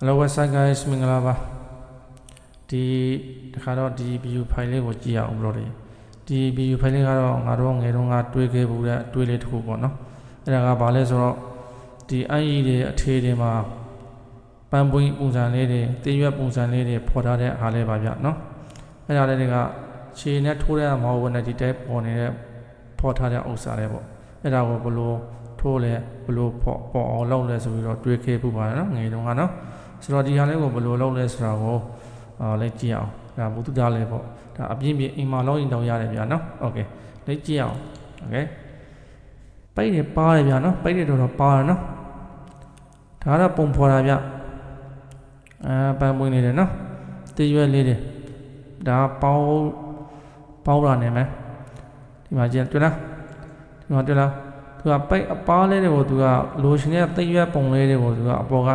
Hello website guys မင်္ဂလာပါဒီတခါတော့ဒီ video file လေးကိုကြည့်ရအောင်ဘလို့တွေဒီ video file လေးကတော့ငါတို့ငယ်တုန်းကတွေးခဲ့ဘူးတဲ့အတွေးလေးတစ်ခုပေါ့နော်အဲ့ဒါကဘာလဲဆိုတော့ဒီ IE တွေအထေတွေမှာပန်းပွင့်ပုံစံလေးတွေတည့်ရွက်ပုံစံလေးတွေဖော်ထားတဲ့အားလေးပါဗျနော်အဲ့ဒါလေးတွေကခြေနဲ့ထိုးတဲ့မဟုတ်ဘူးနဲ့ဒီတဲပေါ်နေတဲ့ဖော်ထားတဲ့ဥစ္စာလေးပေါ့အဲ့ဒါကိုဘလို့ထိုးလဲဘလို့ပေါ်ပေါ်အောင်လုပ်လဲဆိုပြီးတော့တွေးခဲ့ပူပါတယ်နော်ငယ်တုန်းကနော် ဆိုတော့ဒီဟာလေးကိုဘယ်လိုလုပ်လဲဆိုတာကိုအာလက်ကြည့်အောင်ဒါဘုသူသားလေးပေါ့ဒါအပြင်းပြင်းအိမ်မှာလောက်ရင်တောင်ရတယ်ဗျာနော်โอเคလက်ကြည့်အောင်โอเคပိတ်နေပါတယ်ဗျာနော်ပိတ်နေတော့တော့ပါတယ်နော်ဒါကတော့ပုံဖော်တာဗျအဲပန်းပွင့်နေတယ်နော်တရွက်လေးတွေဒါပေါင်းပေါင်းတာနေမယ်ဒီမှာကြည့်တွေ့လားဒီမှာတွေ့လားသူကပိတ်အပားလေးတွေကိုသူကလိုရှင်ရဲ့တရွက်ပုံလေးတွေကိုသူကအပေါ်က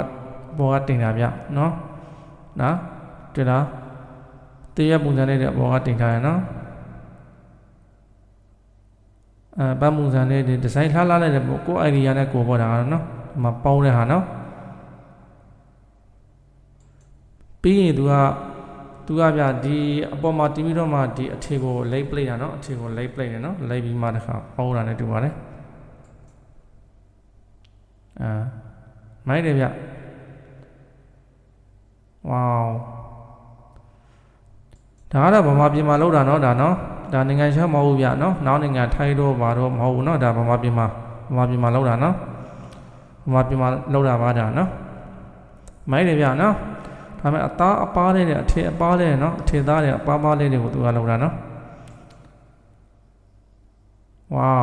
ပေါ်ကတင်တာဗျနော်နော်တွေ့လားတည့်ရပုံစံလေးတွေအပေါ်ကတင်ထားရနော်အဲဗတ်ပုံစံလေးတွေဒီဇိုင်းလှလှလိုက်တဲ့ပေါ့ကိုယ် idea နဲ့ကိုယ်ပေါ်တာကတော့နော်ဒီမှာပေါင်းတဲ့ဟာနော်ပြီးရင်သူကသူကဗျဒီအပေါ်မှာတီးပြီးတော့မှဒီအထေကိုလိတ်ပလိတ်တာနော်အထေကိုလိတ်ပလိတ်တယ်နော်လိတ်ပြီးမှတစ်ခါပေါင်းတာနဲ့တူပါတယ်အာမိုက်တယ်ဗျ ဝေါဒါကတော့ဗမာပြည်မှာလောက်တာနော်ဒါနော်ဒါနိုင်ငံခြားမဟုတ်ဗျနော်နောက်နိုင်ငံထိုင်းတော့ဘာတော့မဟုတ်ဘူးနော်ဒါဗမာပြည်မှာဗမာပြည်မှာလောက်တာနော်ဗမာပြည်မှာလောက်တာပါဒါနော်မိုင်းတယ်ဗျနော်ဒါမဲ့အသားအပားလေးနဲ့အထည်အပားလေးနော်အထည်သားတွေအပားပါးလေးတွေကိုသူကလောက်တာနော်ဝေါ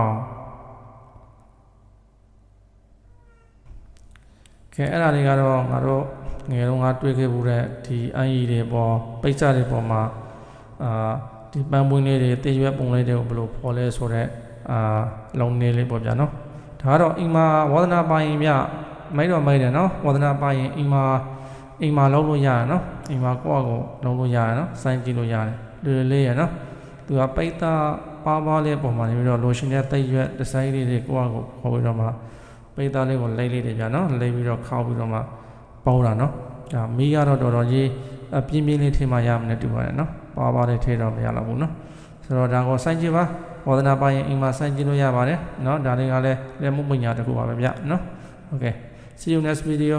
ကဲအဲ့ဒါတွေကတော့ငါတို့ ငယ်တုန်းကတွေ့ခဲ့မှုတဲ့ဒီအန်ကြီးတွေပေါ်ပိတ်စတွေပေါ်မှာအာဒီပန်းပွင့်လေးတွေတည့်ရွက်ပုံလေးတွေကိုဘယ်လိုဖော်လဲဆိုတော့အာလုံနေလေးပေါ့ဗျာနော်ဒါကတော့အိမ်မှာဝါသနာပါရင်ဗျမိုက်တော့မိုက်တယ်နော်ဝါသနာပါရင်အိမ်မှာအိမ်မှာလုံးလို့ရတယ်နော်အိမ်မှာကိုယ့်အကိုလုံးလို့ရတယ်နော်စိုင်းကြည့်လို့ရတယ်လွယ်လေးရနော်သူကပိတ်သားပါပါလေးပုံမှာနေပြီးတော့လိုရှင်တဲ့တည့်ရွက်ဒီဇိုင်းလေးတွေကိုယ့်အကိုခေါ်ပြီးတော့မှပိတ်သားလေးကိုလိမ့်လေးတွေဗျာနော်လိမ့်ပြီးတော့ခောက်ပြီးတော့မှ ပေါတာနော်ဒါမီးကတော့တော်တော်ကြီးအပြင်းပြင်းလေးထင်မှရမနဲ့တူပါတယ်နော်ပါပါလေးထဲတော့မရတော့ဘူးနော်ဆိုတော့ဒါကိုစိုင်းကြည့်ပါဝါဒနာပါရင်အိမ်မှာစိုင်းကြည့်လို့ရပါတယ်နော်ဒါလေးကလည်းလက်မှုပညာတစ်ခုပါပဲဗျနော် okay see you next video